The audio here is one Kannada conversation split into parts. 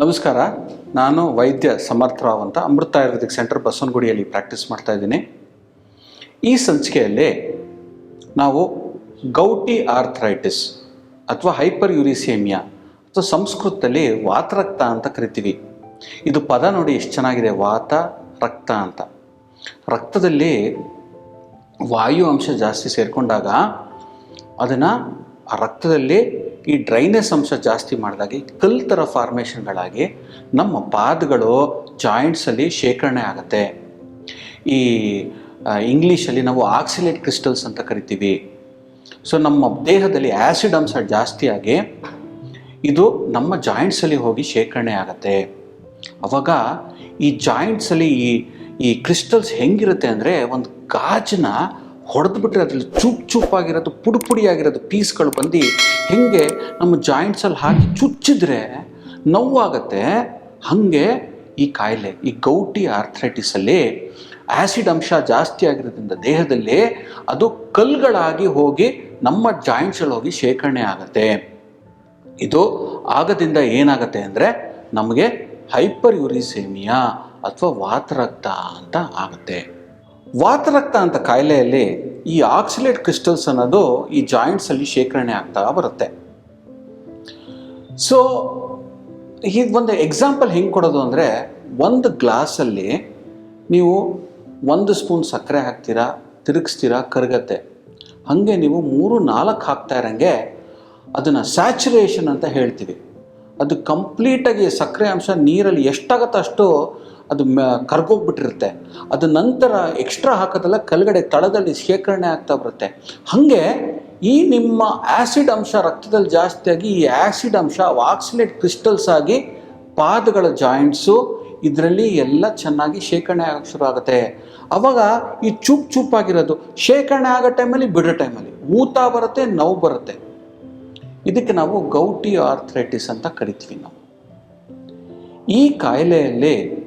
ನಮಸ್ಕಾರ. ನಾನು ವೈದ್ಯ ಸಮರ್ಥರಾವ್ ಅಂತ ಅಮೃತ ಆಯುರ್ವೇದಿಕ್ ಸೆಂಟರ್ ಬಸವನಗುಡಿಯಲ್ಲಿ ಪ್ರಾಕ್ಟೀಸ್ ಮಾಡ್ತಾ ಇದ್ದೀನಿ. ಈ ಸಂಚಿಕೆಯಲ್ಲಿ ನಾವು ಗೌಟಿ ಆರ್ಥರೈಟಿಸ್ ಅಥವಾ ಹೈಪರ್ ಯುರಿಸೇಮಿಯಾ ಅಥವಾ ಸಂಸ್ಕೃತದಲ್ಲಿ ವಾತರಕ್ತ ಅಂತ ಕರಿತೀವಿ. ಇದು ಪದ ನೋಡಿ ಎಷ್ಟು ಚೆನ್ನಾಗಿದೆ. ವಾತ, ರಕ್ತ ಅಂತ. ರಕ್ತದಲ್ಲಿ ವಾಯು ಅಂಶ ಜಾಸ್ತಿ ಸೇರಿಕೊಂಡಾಗ ಅದನ್ನು ರಕ್ತದಲ್ಲಿ ಈ ಡ್ರೈನೆಸ್ ಅಂಶ ಜಾಸ್ತಿ ಮಾಡಿದಾಗ ಕಲ್ ಥರ ಫಾರ್ಮೇಷನ್ಗಳಾಗಿ ನಮ್ಮ ಪಾದಗಳು ಜಾಯಿಂಟ್ಸಲ್ಲಿ ಶೇಖರಣೆ ಆಗುತ್ತೆ. ಈ ಇಂಗ್ಲೀಷಲ್ಲಿ ನಾವು ಆಕ್ಸಿಲೇಟ್ ಕ್ರಿಸ್ಟಲ್ಸ್ ಅಂತ ಕರಿತೀವಿ. ಸೊ ನಮ್ಮ ದೇಹದಲ್ಲಿ ಆ್ಯಸಿಡ್ ಅಂಶ ಜಾಸ್ತಿಯಾಗಿ ಇದು ನಮ್ಮ ಜಾಯಿಂಟ್ಸಲ್ಲಿ ಹೋಗಿ ಶೇಖರಣೆ ಆಗುತ್ತೆ. ಅವಾಗ ಈ ಜಾಯಿಂಟ್ಸಲ್ಲಿ ಈ ಈ ಕ್ರಿಸ್ಟಲ್ಸ್ ಹೆಂಗಿರುತ್ತೆ ಅಂದರೆ ಒಂದು ಗಾಜನ್ನ ಹೊಡೆದ್ಬಿಟ್ರೆ ಅದರಲ್ಲಿ ಚೂಪ್ ಚೂಪಾಗಿರೋದು ಪುಡಿ ಪುಡಿಯಾಗಿರೋದು ಪೀಸ್ಗಳು ಬಂದು ಹೇಗೆ ನಮ್ಮ ಜಾಯಿಂಟ್ಸಲ್ಲಿ ಹಾಕಿ ಚುಚ್ಚಿದ್ರೆ ನೋವಾಗತ್ತೆ. ಹಾಗೆ ಈ ಕಾಯಿಲೆ, ಈ ಗೌಟಿ ಆರ್ಥ್ರೈಟಿಸಲ್ಲಿ ಆ್ಯಸಿಡ್ ಅಂಶ ಜಾಸ್ತಿ ಆಗಿರೋದ್ರಿಂದ ದೇಹದಲ್ಲಿ ಅದು ಕಲ್ಗಳಾಗಿ ಹೋಗಿ ನಮ್ಮ ಜಾಯಿಂಟ್ಸಲ್ಲಿ ಹೋಗಿ ಶೇಖರಣೆ ಆಗುತ್ತೆ. ಇದು ಆಗದಿಂದ ಏನಾಗುತ್ತೆ ಅಂದರೆ ನಮಗೆ ಹೈಪರ್ ಯುರಿಸೇಮಿಯಾ ಅಥವಾ ವಾತರಕ್ತ ಅಂತ ಆಗುತ್ತೆ. ವಾತರಕ್ತ ಅಂತ ಕಾಯಿಲೆಯಲ್ಲಿ ಈ ಆಕ್ಸಿಲೇಟ್ ಕ್ರಿಸ್ಟಲ್ಸ್ ಅನ್ನೋದು ಈ ಜಾಯಿಂಟ್ಸಲ್ಲಿ ಶೇಖರಣೆ ಆಗ್ತಾ ಬರುತ್ತೆ. ಸೊ ಈಗ ಒಂದು ಎಕ್ಸಾಂಪಲ್ ಹೆಂಗೆ ಕೊಡೋದು ಅಂದರೆ, ಒಂದು ಗ್ಲಾಸಲ್ಲಿ ನೀವು ಒಂದು ಸ್ಪೂನ್ ಸಕ್ಕರೆ ಹಾಕ್ತೀರಾ, ತಿರುಗಿಸ್ತೀರಾ, ಕರಗತ್ತೆ. ಹಾಗೆ ನೀವು ಮೂರು, ನಾಲ್ಕು ಹಾಕ್ತಾ ಇರೋಂಗೆ ಅದನ್ನು ಸ್ಯಾಚುರೇಷನ್ ಅಂತ ಹೇಳ್ತೀವಿ. ಅದು ಕಂಪ್ಲೀಟಾಗಿ ಸಕ್ಕರೆ ಅಂಶ ನೀರಲ್ಲಿ ಎಷ್ಟಾಗತ್ತೋ ಅಷ್ಟು ಅದು ಕರ್ಗೋಗ್ಬಿಟ್ಟಿರುತ್ತೆ. ಅದು ನಂತರ ಎಕ್ಸ್ಟ್ರಾ ಹಾಕೋದಲ್ಲ ಕೆಳಗಡೆ ತಳದಲ್ಲಿ ಶೇಖರಣೆ ಆಗ್ತಾ ಬರುತ್ತೆ. ಹಾಗೆ ಈ ನಿಮ್ಮ ಆ್ಯಸಿಡ್ ಅಂಶ ರಕ್ತದಲ್ಲಿ ಜಾಸ್ತಿಯಾಗಿ ಈ ಆ್ಯಸಿಡ್ ಅಂಶ ಆಕ್ಸಿಲೇಟ್ ಕ್ರಿಸ್ಟಲ್ಸ್ ಆಗಿ ಪಾದಗಳ ಜಾಯಿಂಟ್ಸು ಇದರಲ್ಲಿ ಎಲ್ಲ ಚೆನ್ನಾಗಿ ಶೇಖರಣೆ ಆಗಕ್ಕೆ ಶುರು ಆಗುತ್ತೆ. ಅವಾಗ ಈ ಚೂಪ್ ಚೂಪಾಗಿರೋದು ಶೇಖರಣೆ ಆಗೋ ಟೈಮಲ್ಲಿ ಬಿಡೋ ಟೈಮಲ್ಲಿ ಊತ ಬರುತ್ತೆ, ನೋವು ಬರುತ್ತೆ. ಇದಕ್ಕೆ ನಾವು ಗೌಟಿ ಆರ್ಥ್ರೈಟಿಸ್ ಅಂತ ಕರಿತೀವಿ ನಾವು. ಈ ಕಾಯಿಲೆಯಲ್ಲಿ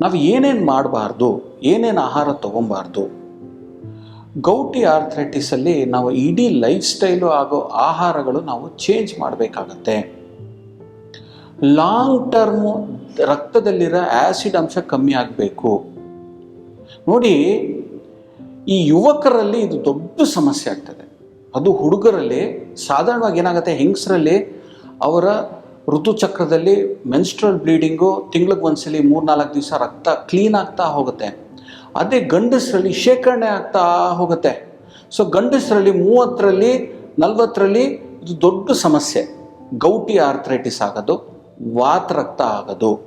ನಾವು ಏನೇನು ಮಾಡಬಾರ್ದು, ಏನೇನು ಆಹಾರ ತೊಗೊಬಾರ್ದು, ಗೌಟಿ ಆರ್ಥ್ರೈಟಿಸಲ್ಲಿ ನಾವು ಇಡೀ ಲೈಫ್ ಸ್ಟೈಲು ಆಗೋ ಆಹಾರಗಳು ನಾವು ಚೇಂಜ್ ಮಾಡಬೇಕಾಗತ್ತೆ. ಲಾಂಗ್ ಟರ್ಮು ರಕ್ತದಲ್ಲಿರೋ ಆ್ಯಸಿಡ್ ಅಂಶ ಕಮ್ಮಿ ಆಗಬೇಕು. ನೋಡಿ, ಈ ಯುವಕರಲ್ಲಿ ಇದು ದೊಡ್ಡ ಸಮಸ್ಯೆ ಆಗ್ತದೆ. ಅದು ಹುಡುಗರಲ್ಲಿ, ಸಾಧಾರಣವಾಗಿ ಏನಾಗುತ್ತೆ, ಹೆಂಗಸರಲ್ಲಿ ಅವರ ಋತುಚಕ್ರದಲ್ಲಿ ಮೆನ್ಸ್ಟ್ರಲ್ ಬ್ಲೀಡಿಂಗು ತಿಂಗ್ಳಿಗೆ ಒಂದ್ಸಲ ಮೂರು ನಾಲ್ಕು ದಿವಸ ರಕ್ತ ಕ್ಲೀನ್ ಆಗ್ತಾ ಹೋಗುತ್ತೆ. ಅದೇ ಗಂಡಸರಲ್ಲಿ ಶೇಖರಣೆ ಆಗ್ತಾ ಹೋಗುತ್ತೆ. ಸೊ ಗಂಡಸರಲ್ಲಿ ಮೂವತ್ತರಲ್ಲಿ, ನಲ್ವತ್ತರಲ್ಲಿ ಇದು ದೊಡ್ಡ ಸಮಸ್ಯೆ. ಗೌಟಿ ಆರ್ಥ್ರೈಟಿಸ್ ಆಗೋದು ವಾತರಕ್ತ ಆಗೋದು.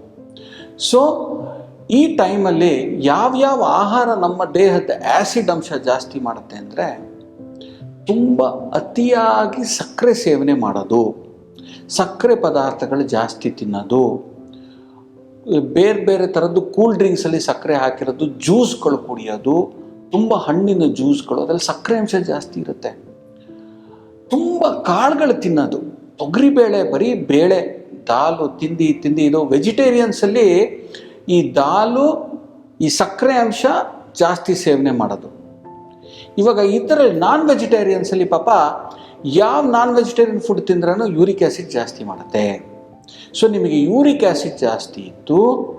ಸೊ ಈ ಟೈಮಲ್ಲಿ ಯಾವ್ಯಾವ ಆಹಾರ ನಮ್ಮ ದೇಹದ ಆ್ಯಸಿಡ್ ಅಂಶ ಜಾಸ್ತಿ ಮಾಡುತ್ತೆ ಅಂದರೆ, ತುಂಬ ಅತಿಯಾಗಿ ಸಕ್ಕರೆ ಸೇವನೆ ಮಾಡೋದು. ಸಕ್ಕರೆ ಪದಾರ್ಥಗಳು ಜಾಸ್ತಿ ತಿನ್ನೋದು. ಬೇರೆ ಬೇರೆ ಥರದ್ದು ಕೂಲ್ ಡ್ರಿಂಕ್ಸಲ್ಲಿ ಸಕ್ಕರೆ ಹಾಕಿರೋದು ಜ್ಯೂಸ್ಗಳು ಕುಡಿಯೋದು, ತುಂಬ ಹಣ್ಣಿನ ಜ್ಯೂಸ್ಗಳು ಅದರಲ್ಲಿ ಸಕ್ಕರೆ ಅಂಶ ಜಾಸ್ತಿ ಇರುತ್ತೆ. ತುಂಬ ಕಾಳುಗಳು ತಿನ್ನೋದು. ತೊಗರಿಬೇಳೆ ಬರೀ ಬೇಳೆ, ದಾಲು ತಿಂದಿ ತಿಂದಿ ಇದು ವೆಜಿಟೇರಿಯನ್ಸಲ್ಲಿ ಈ ದಾಲು, ಈ ಸಕ್ಕರೆ ಅಂಶ ಜಾಸ್ತಿ ಸೇವನೆ ಮಾಡೋದು. ಇವಾಗ ಇದರಲ್ಲಿ ನಾನ್ ವೆಜಿಟೇರಿಯನ್ಸಲ್ಲಿ ಪಾಪ ಯಾವ ನಾನ್ ವೆಜಿಟೇರಿಯನ್ ಫುಡ್ ತಿಂದ್ರೂ ಯೂರಿಕ್ ಆ್ಯಸಿಡ್ ಜಾಸ್ತಿ ಮಾಡುತ್ತೆ. ಸೊ ನಿಮಗೆ ಯೂರಿಕ್ ಆ್ಯಸಿಡ್ ಜಾಸ್ತಿ ಇತ್ತು,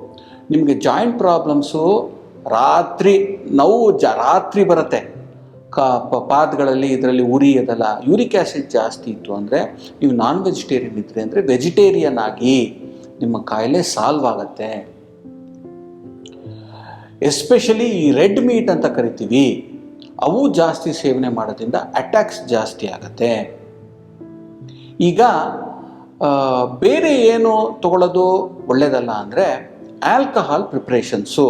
ನಿಮಗೆ ಜಾಯಿಂಟ್ ಪ್ರಾಬ್ಲಮ್ಸು ರಾತ್ರಿ ನೋವು ಜ, ರಾತ್ರಿ ಬರುತ್ತೆ. ಕ, ಪ- ಪಾದಗಳಲ್ಲಿ ಇದರಲ್ಲಿ ಉರಿ ಅದಲ್ಲ ಯೂರಿಕ್ ಆ್ಯಸಿಡ್ ಜಾಸ್ತಿ ಇತ್ತು ಅಂದರೆ ನೀವು ನಾನ್ ವೆಜಿಟೇರಿಯನ್ ಇದ್ದರೆ ಅಂದರೆ ವೆಜಿಟೇರಿಯನ್ ಆಗಿ ನಿಮ್ಮ ಕಾಯಿಲೆ ಸಾಲ್ವ್ ಆಗುತ್ತೆ. ಎಸ್ಪೆಷಲಿ ಈ ರೆಡ್ ಮೀಟ್ ಅಂತ ಕರಿತೀವಿ. ಅವು ಜಾಸ್ತಿ ಸೇವನೆ ಮಾಡೋದ್ರಿಂದ ಅಟ್ಯಾಕ್ಸ್ ಜಾಸ್ತಿ ಆಗುತ್ತೆ. ಈಗ ಬೇರೆ ಏನು ತಗೊಳ್ಳೋದು ಒಳ್ಳೆಯದಲ್ಲ ಅಂದರೆ ಆಲ್ಕಹಾಲ್ ಪ್ರಿಪ್ರೇಷನ್ಸು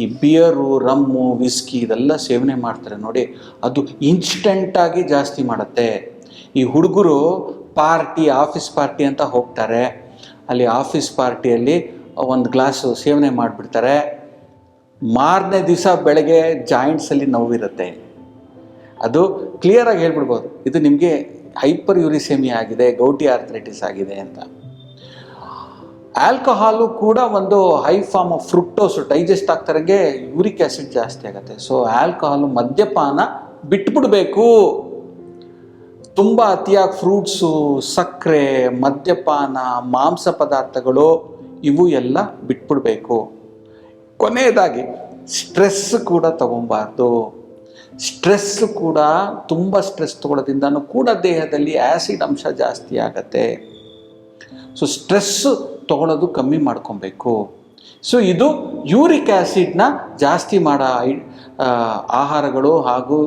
ಈ ಬಿಯರು ರಮ್ಮು ವಿಸ್ಕಿ ಇದೆಲ್ಲ ಸೇವನೆ ಮಾಡ್ತಾರೆ ನೋಡಿ, ಅದು ಇನ್ಸ್ಟೆಂಟಾಗಿ ಜಾಸ್ತಿ ಮಾಡುತ್ತೆ. ಈ ಹುಡುಗರು ಪಾರ್ಟಿ ಆಫೀಸ್ ಪಾರ್ಟಿ ಅಂತ ಹೋಗ್ತಾರೆ. ಅಲ್ಲಿ ಆಫೀಸ್ ಪಾರ್ಟಿಯಲ್ಲಿ ಒಂದು ಗ್ಲಾಸು ಸೇವನೆ ಮಾಡಿಬಿಡ್ತಾರೆ. ಮಾರನೇ ದಿವಸ ಬೆಳಗ್ಗೆ ಜಾಯಿಂಟ್ಸಲ್ಲಿ ನೋವಿರುತ್ತೆ. ಅದು ಕ್ಲಿಯರಾಗಿ ಹೇಳ್ಬಿಡ್ಬೋದು. ಇದು ನಿಮಗೆ ಹೈಪರ್ ಯುರಿಸೆಮಿ ಆಗಿದೆ, ಗೌಟಿ ಆರ್ಥ್ರೈಟಿಸ್ ಆಗಿದೆ ಅಂತ. ಆಲ್ಕೋಹಾಲು ಕೂಡ ಒಂದು high form of fructose digest ಆಗ್ತಾರಂಗೆ uric acid ಜಾಸ್ತಿ ಆಗುತ್ತೆ. ಸೊ ಆಲ್ಕೋಹಾಲು ಮದ್ಯಪಾನ ಬಿಟ್ಬಿಡ್ಬೇಕು. ತುಂಬ ಅತಿಯಾಗಿ ಫ್ರೂಟ್ಸು, ಸಕ್ಕರೆ, ಮದ್ಯಪಾನ, ಮಾಂಸ ಪದಾರ್ಥಗಳು, ಇವು ಎಲ್ಲ ಬಿಟ್ಬಿಡ್ಬೇಕು. ಕೊನೆಯದಾಗಿ ಸ್ಟ್ರೆಸ್ ಕೂಡ ತಗೊಬಾರ್ದು. ಸ್ಟ್ರೆಸ್ ಕೂಡ ತುಂಬ ಸ್ಟ್ರೆಸ್ ತಗೊಳ್ಳೋದ್ರಿಂದನೂ ಕೂಡ ದೇಹದಲ್ಲಿ ಆ್ಯಸಿಡ್ ಅಂಶ ಜಾಸ್ತಿ ಆಗತ್ತೆ. ಸೊ ಸ್ಟ್ರೆಸ್ಸು ತಗೊಳ್ಳೋದು ಕಮ್ಮಿ ಮಾಡ್ಕೊಬೇಕು. ಸೊ ಇದು ಯೂರಿಕ್ ಆ್ಯಸಿಡ್ನ ಜಾಸ್ತಿ ಮಾಡೋ ಆಹಾರಗಳು ಹಾಗೂ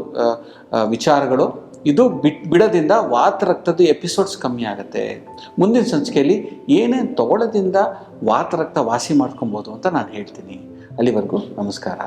ವಿಚಾರಗಳು. ಇದು ಬಿಟ್, ಬಿಡೋದ್ರಿಂದ ವಾತ ರಕ್ತದ ಎಪಿಸೋಡ್ಸ್ ಕಮ್ಮಿ ಆಗುತ್ತೆ. ಮುಂದಿನ ಸಂಚಿಕೆಯಲ್ಲಿ ಏನೇನು ತಗೊಳ್ಳೋದ್ರಿಂದ ವಾತ ರಕ್ತ ವಾಸಿ ಮಾಡ್ಕೊಬೋದು ಅಂತ ನಾನು ಹೇಳ್ತೀನಿ. ಅಲ್ಲಿವರೆಗೂ ನಮಸ್ಕಾರ.